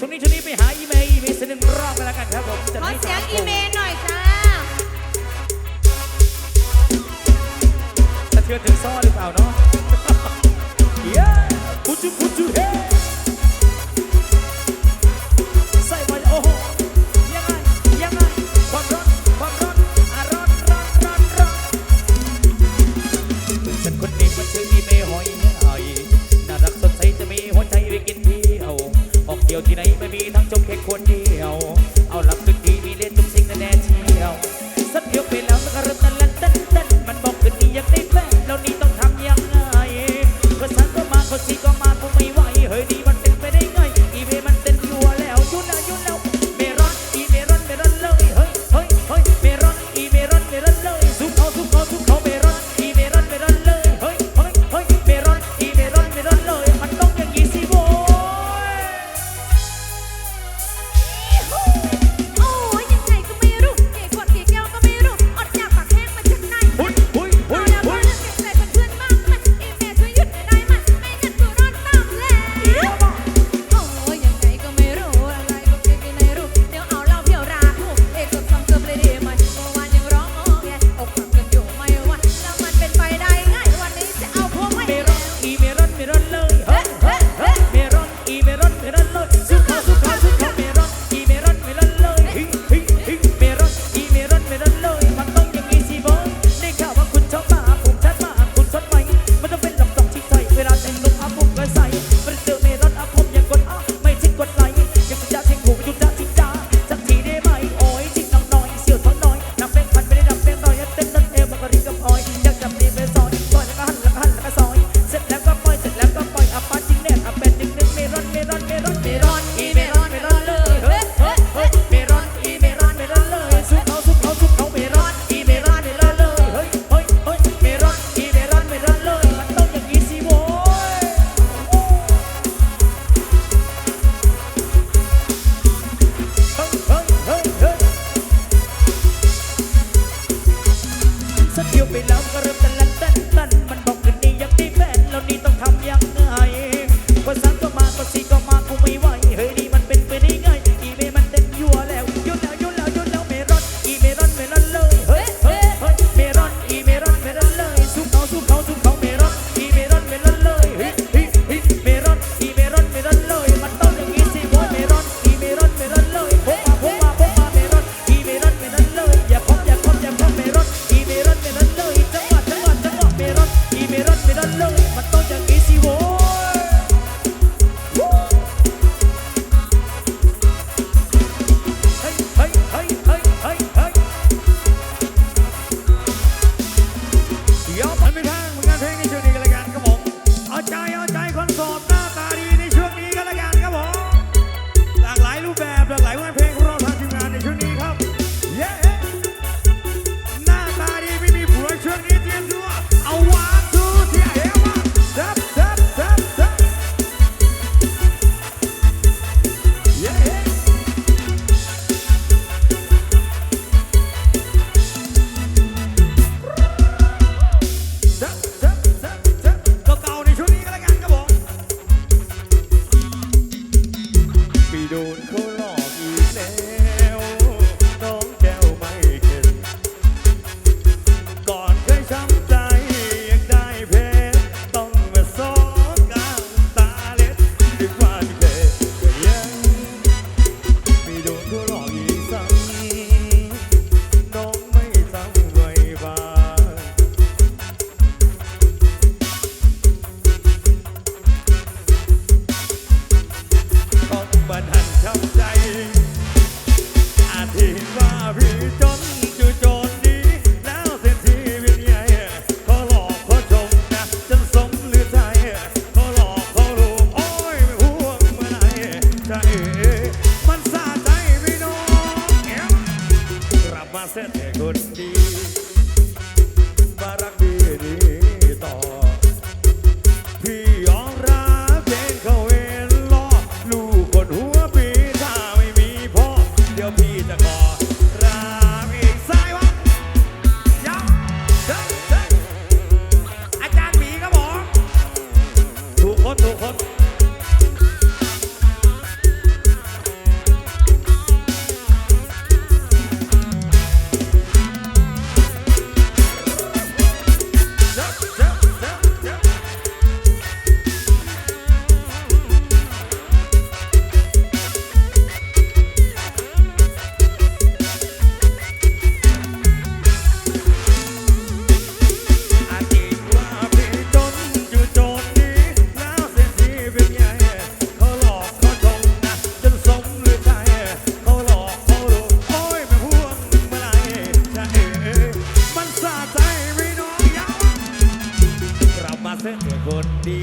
ช่วงนี้ช่วงนี้ไปหาอีเมย์อีเมย์สักหนึ่งรอบไปแล้วกันครับผมจะขอได้เสียงอีเมลหน่อยจ้า สะเทือนถึงซ่อหรือเปล่าเนาะ Yeah! Put you, put you, hey! ที่ไหนไม่มีทั้งจมแค่คนเดียว corrupta เส้นคนดี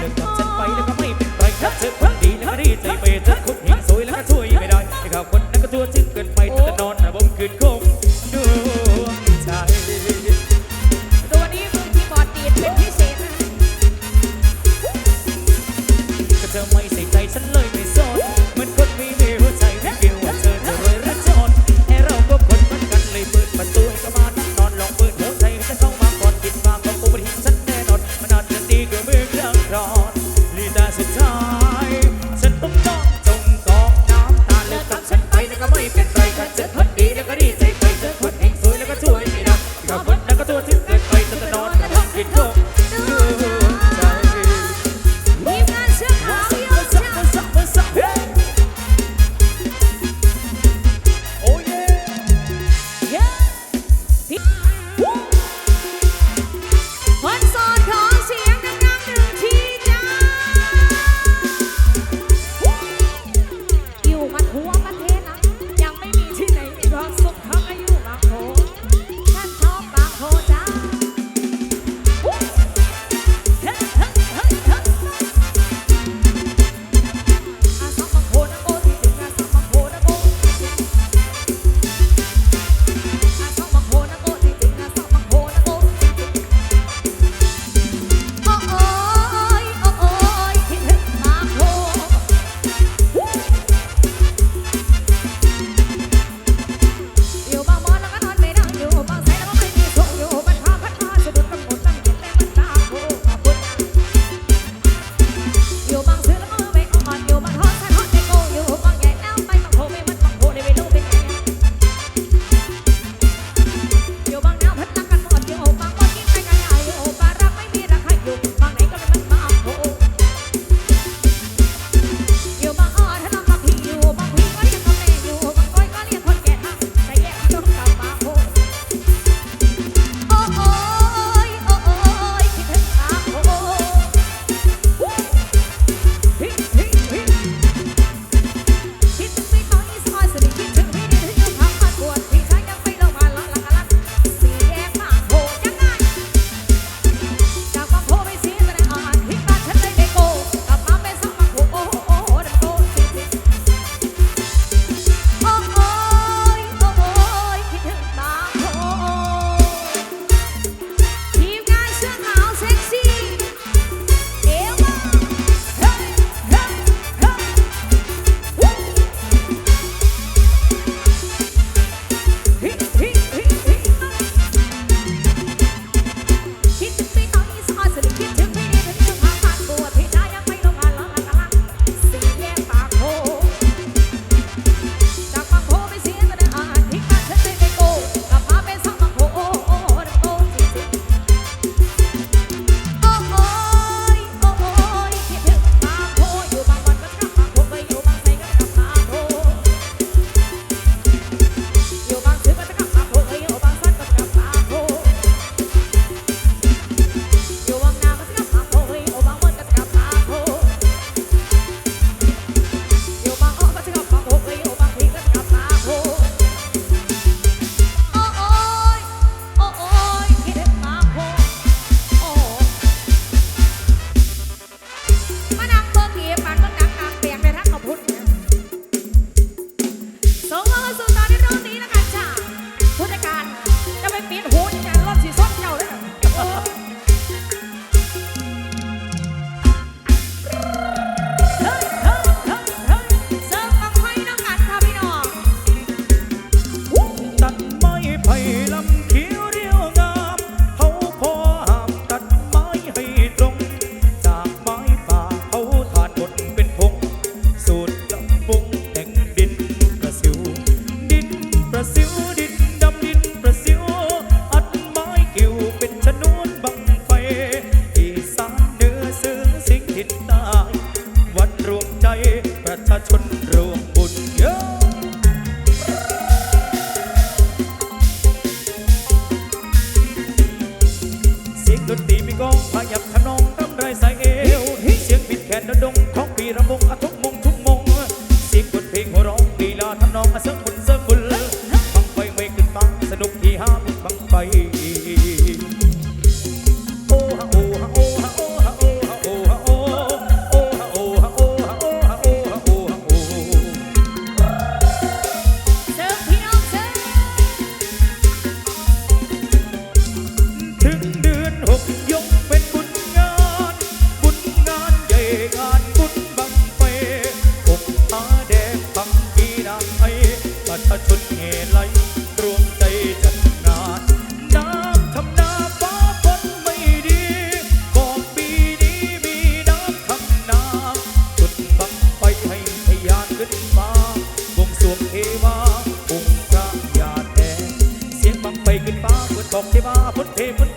เลิกกับฉันไปแล้วก็ไม่เป็นไรครับเธอคนดีนะก็ดีใจไปเธอ ตกที่มาพุทธิพุท